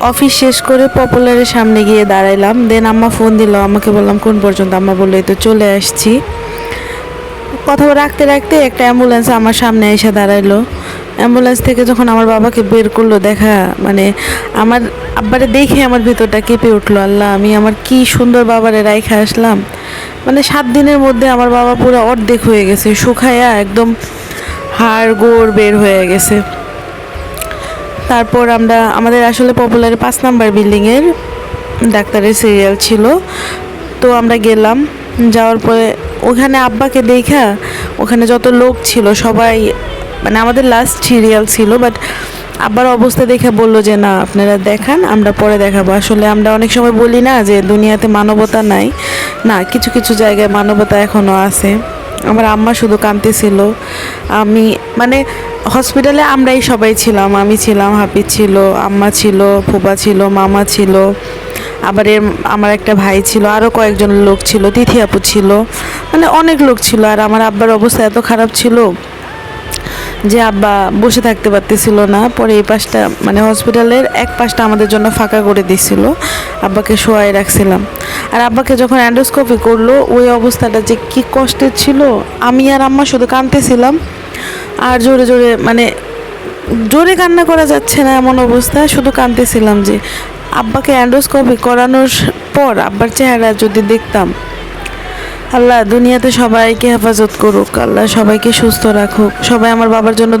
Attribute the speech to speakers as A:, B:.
A: Office শেষ করে পপুলারের সামনে গিয়ে দাঁড়াইলাম। দেন আম্মা ফোন দিল আমাকে বললাম, কোন পর্যন্ত? আম্মা বলল তো চলে আসছি। কথা রাখতে রাখতে একটা অ্যাম্বুলেন্স আমার সামনে এসে দাঁড়াইলো। অ্যাম্বুলেন্স থেকে যখন আমার বাবাকে বের করল, দেখা মানে আমার আব্বারে দেখে আমার ভিতরটা কেঁপে উঠল। আল্লাহ, আমি আমার কি সুন্দর বাবারে রাইখা আসলাম। মানে সাত দিনের মধ্যে আমার বাবা পুরো অর্ধেক হয়ে গেছে, শুকায়া একদম হাড় গোড় বের হয়ে গেছে। তারপর আমরা, আমাদের আসলে পপুলার পাঁচ নাম্বার বিল্ডিংয়ের ডাক্তারের সিরিয়াল ছিল। তো আমরা গেলাম, যাওয়ার পরে ওখানে আব্বাকে দেখা, ওখানে যত লোক ছিল, সবাই মানে আমাদের লাস্ট সিরিয়াল ছিল বাট আব্বার অবস্থা দেখে বলল যে, না, আপনারা দেখান, আমরা পরে দেখাবো। আসলে আমরা অনেক সময় বলি না যে, দুনিয়াতে মানবতা নাই। না, কিছু কিছু জায়গায় মানবতা এখনও আছে। আমার আম্মা শুধু কাঁদতেছিল। আমি মানে হসপিটালে আমরাই সবাই ছিলাম। আমি ছিলাম, হাফিজ ছিল, আম্মা ছিল ফুপা ছিল, মামা ছিল। আবার এর, আমার একটা ভাই ছিল আরও কয়েকজন লোক ছিল, তিথি আপু ছিল। মানে অনেক লোক ছিল। আর আমার আব্বার অবস্থা এত খারাপ ছিল যে আব্বা বসে থাকতে পারতেছিল না। পরে এই পাশটা মানে হসপিটালের এক পাশটা আমাদের জন্য ফাঁকা করে দিছিল আব্বাকে শোয়াই রাখছিলাম। আর আব্বাকে যখন অ্যান্ডোস্কোপি করল, ওই অবস্থাটা যে কি কষ্টের ছিল, আমি আর আম্মা শুধু কাঁদতেছিলাম। আর জোরে জোরে মানে জোরে কান্না করা যাচ্ছে না এমন অবস্থা, শুধু কাঁদতেছিলাম যে আব্বাকে অ্যান্ডোস্কোপি করানোর পর আব্বার চেহারা যদি দেখতাম, আল্লাহ দুনিয়াতে সবাইকে হেফাজত করুক, আল্লাহ সবাইকে সুস্থ রাখুক, সবাই আমার বাবার জন্য